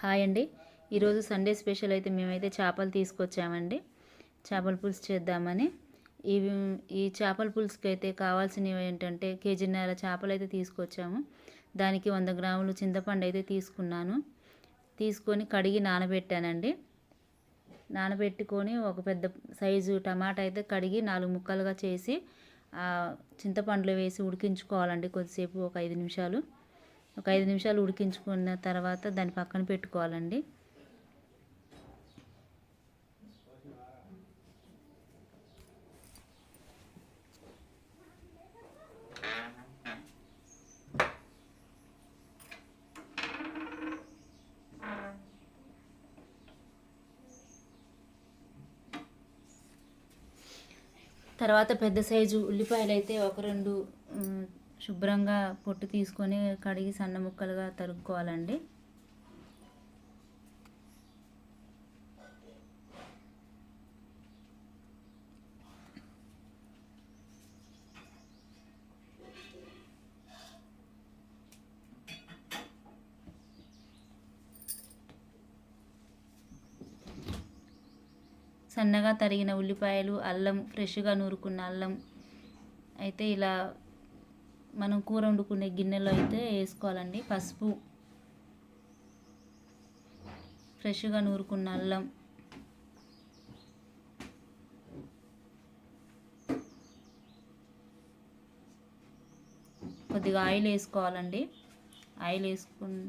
Hi అండి. ఈరోజు Sunday special అయితే మేమైతే చేపలు తీసుకొచ్చామండి. చేపల పులుసు చేద్దామని. ఇవి ఈ చేపల పులుసుకి అయితే కావాల్సినవి ఏంటంటే కేజీన్నర చేపలు అయితే తీసుకొచ్చాము. దానికి వంద గ్రాములు చింతపండు అయితే తీసుకున్నాను. తీసుకొని కడిగి నానబెట్టానండి. నానబెట్టుకొని ఒక పెద్ద సైజు టమాటా అయితే కడిగి నాలుగు ముక్కలుగా చేసి చింతపండులో వేసి ఉడికించుకోవాలండి కొద్దిసేపు ఒక ఐదు నిమిషాలు. ఒక ఐదు నిమిషాలు ఉడికించుకున్న తర్వాత దాన్ని పక్కన పెట్టుకోవాలండి. తర్వాత పెద్ద సైజు ఉల్లిపాయలు అయితే ఒక రెండు శుభ్రంగా పొట్టు తీసుకొని కడిగి సన్న ముక్కలుగా తరుక్కోవాలండి. సన్నగా తరిగిన ఉల్లిపాయలు అల్లం ఫ్రెష్గా నూరుకున్న అల్లం అయితే ఇలా మనం కూర వండుకునే గిన్నెలో అయితే వేసుకోవాలండి. పసుపు. ఫ్రెష్గా నూరుకున్న అల్లం. కొద్దిగా ఆయిల్ వేసుకోవాలండి. ఆయిల్ వేసుకుని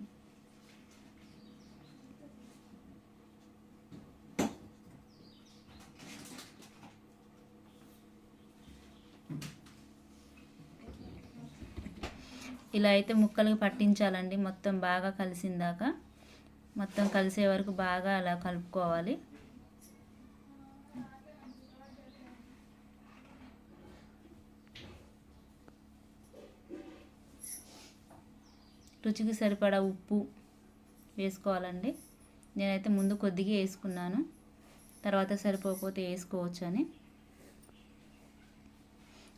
ఇలా అయితే ముక్కలు పట్టించాలండి. మొత్తం బాగా కలిసిందాక మొత్తం కలిసే వరకు బాగా అలా కలుపుకోవాలి. రుచికి సరిపడా ఉప్పు వేసుకోవాలండి. నేనైతే ముందు కొద్దిగా వేసుకున్నాను. తర్వాత సరిపోకపోతే వేసుకోవచ్చు అని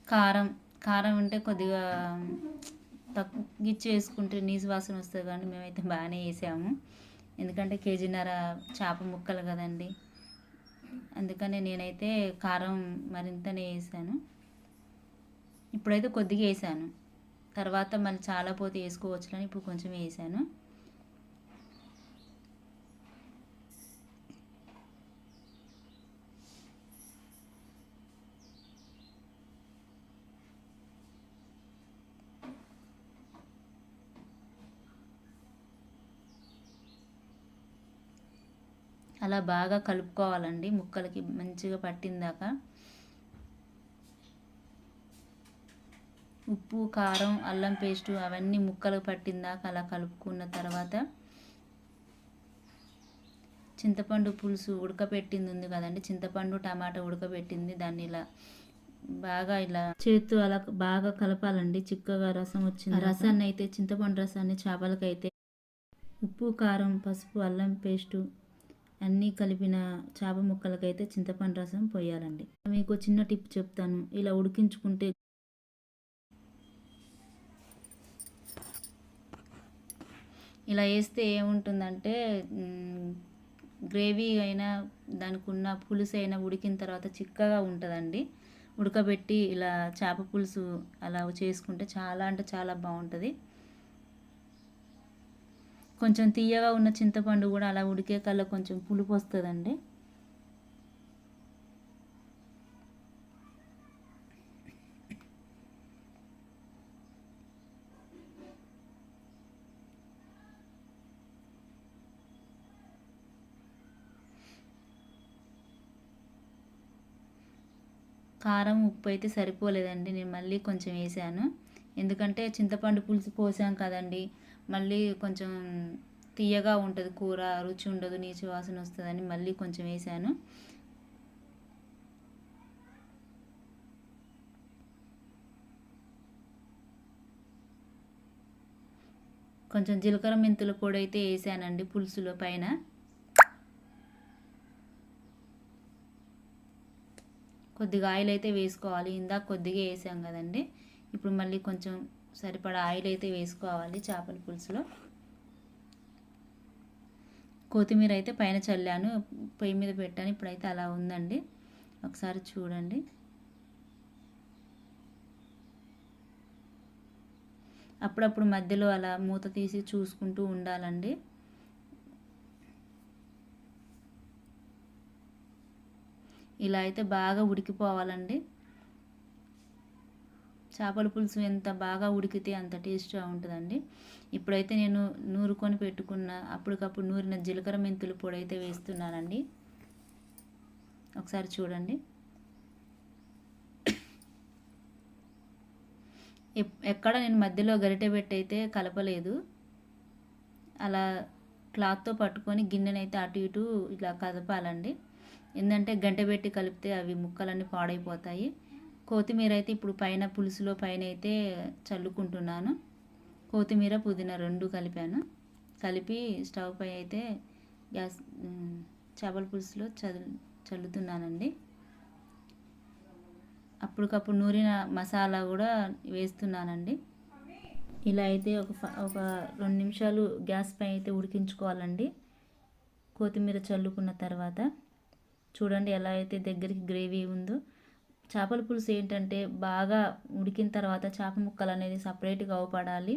కారం కారం ఉంటే కొద్దిగా తగ్గించి వేసుకుంటే నీసు వాసన వస్తుంది కానీ మేమైతే బాగానే వేసాము ఎందుకంటే కేజీన్నర చేప ముక్కలు కదండి. అందుకనే నేనైతే కారం మరింతనే వేసాను. ఇప్పుడైతే కొద్దిగా వేసాను. తర్వాత మళ్ళీ చాలా పోతే వేసుకోవచ్చులని ఇప్పుడు కొంచెం వేసాను. అలా బాగా కలుపుకోవాలండి. ముక్కలకి మంచిగా పట్టిందాక. ఉప్పు కారం అల్లం పేస్టు అవన్నీ ముక్కలకు పట్టిందాక అలా కలుపుకున్న తర్వాత చింతపండు పులుసు ఉడకపెట్టింది ఉంది కదండి. చింతపండు టమాటా ఉడకబెట్టింది. దాన్ని ఇలా బాగా ఇలా చేతు అలా బాగా కలపాలండి. చిక్కగా రసం వచ్చింది రసాన్ని అయితే చింతపండు రసాన్ని చేపలకైతే ఉప్పు కారం పసుపు అల్లం పేస్టు అన్నీ కలిపిన చేప ముక్కలకైతే చింతపండు రసం పోయాలండి. మీకు చిన్న టిప్ చెప్తాను. ఇలా ఉడికించుకుంటే ఇలా వేస్తే ఏముంటుందంటే గ్రేవీ అయినా దానికి ఉన్న పులుసు అయినా ఉడికిన తర్వాత చిక్కగా ఉంటుందండి. ఉడకబెట్టి ఇలా చేప పులుసు అలా చేసుకుంటే చాలా అంటే చాలా బాగుంటుంది. కొంచెం తీయగా ఉన్న చింతపండు కూడా అలా ఉడికే కల్లా కొంచెం పులుపు వస్తుందండి. కారం ఉప్పు అయితే సరిపోలేదండి. నేను మళ్ళీ కొంచెం వేసాను. ఎందుకంటే చింతపండు పులుసు పోసాం కదండి. మళ్ళీ కొంచెం తీయగా ఉంటుంది. కూర రుచి ఉండదు నీచు వాసన వస్తుందని మళ్ళీ కొంచెం వేసాను. కొంచెం జీలకర్ర మెంతుల పొడి అయితే వేసానండి పులుసులో పైన. కొద్దిగా ఆయిల్ అయితే వేసుకోవాలి. ఇందాక కొద్దిగా వేసాం కదండి. ఇప్పుడు మళ్ళీ కొంచెం సరిపడా ఆయిల్ అయితే వేసుకోవాలి చేపల పులుసులో. కొత్తిమీర అయితే పైన చల్లాను పొయ్యి మీద పెట్టాను ఇప్పుడైతే అలా ఉందండి. ఒకసారి చూడండి. అప్పుడప్పుడు మధ్యలో అలా మూత తీసి చూసుకుంటూ ఉండాలండి. ఇలా అయితే బాగా ఉడికిపోవాలండి. చేపల పులుసు ఎంత బాగా ఉడికితే అంత టేస్ట్గా ఉంటుందండి. ఇప్పుడైతే నేను నూరుకొని పెట్టుకున్న అప్పటికప్పుడు నూరిన జీలకర్ర మెంతులు పొడి అయితే వేస్తున్నానండి. ఒకసారి చూడండి. ఎక్కడ నేను మధ్యలో గరిటె పెట్టి అయితే కలపలేదు. అలా క్లాత్తో పట్టుకొని గిన్నెనైతే అటు ఇటు ఇలా కదపాలండి. ఏంటంటే గంట పెట్టి కలిపితే అవి ముక్కలన్నీ పాడైపోతాయి. కొత్తిమీర అయితే ఇప్పుడు పైన పులుసులో పైన అయితే చల్లుకుంటున్నాను. కొత్తిమీర పుదీనా రెండు కలిపాను. కలిపి స్టవ్ పై అయితే గ్యాస్ చేపల పులుసులో చల్లు చల్లుతున్నానండి. అప్పటికప్పుడు నూరిన మసాలా కూడా వేస్తున్నానండి. ఇలా అయితే ఒక ఒక రెండు నిమిషాలు గ్యాస్ పై అయితే ఉడికించుకోవాలండి. కొత్తిమీర చల్లుకున్న తర్వాత చూడండి ఎలా అయితే దగ్గరికి గ్రేవీ ఉందో. చేపల పులుసు ఏంటంటే బాగా ఉడికిన తర్వాత చేప ముక్కలు అనేది సపరేట్గా అవపడాలి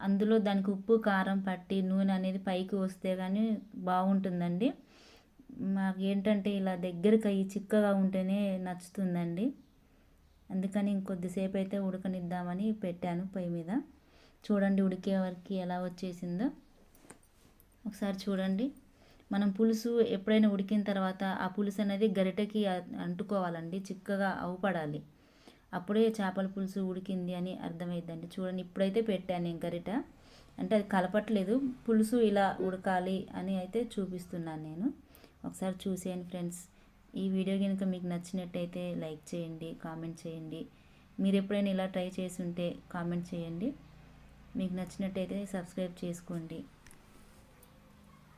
అందులో దానికి ఉప్పు కారం పట్టి నూనె అనేది పైకి వస్తే కానీ బాగుంటుందండి మాకు ఏంటంటే ఇలా దగ్గరికి అయ్యి చిక్కగా ఉంటేనే నచ్చుతుందండి. అందుకని ఇంకొద్దిసేపు అయితే ఉడకనిద్దామని పెట్టాను పొయ్యి మీద. చూడండి ఉడికే వరకు ఎలా వచ్చేసిందో. ఒకసారి చూడండి. మనం పులుసు ఎప్పుడైనా ఉడికిన తర్వాత ఆ పులుసు అనేది గరిటెకి అంటుకోవాలండి చిక్కగా అవుపడాలి. అప్పుడే చేపల పులుసు ఉడికింది అని అర్థమైందండి. చూడండి ఇప్పుడైతే పెట్టాను నేను గరిట. అంటే అది కలపట్లేదు పులుసు ఇలా ఉడకాలి అని అయితే చూపిస్తున్నాను నేను. ఒకసారి చూసేయండి ఫ్రెండ్స్. ఈ వీడియో కనుక మీకు నచ్చినట్టయితే లైక్ చేయండి కామెంట్ చేయండి. మీరు ఎప్పుడైనా ఇలా ట్రై చేసి ఉంటే కామెంట్ చేయండి. మీకు నచ్చినట్టయితే సబ్స్క్రైబ్ చేసుకోండి.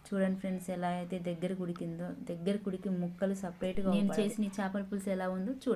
చూడండి ఫ్రెండ్స్ ఎలా అయితే దగ్గర ఉడికిందో దగ్గర ఉడికి ముక్కలు సపరేట్గా నేను చేసిన చేపల పులుసు ఎలా ఉందో చూడండి.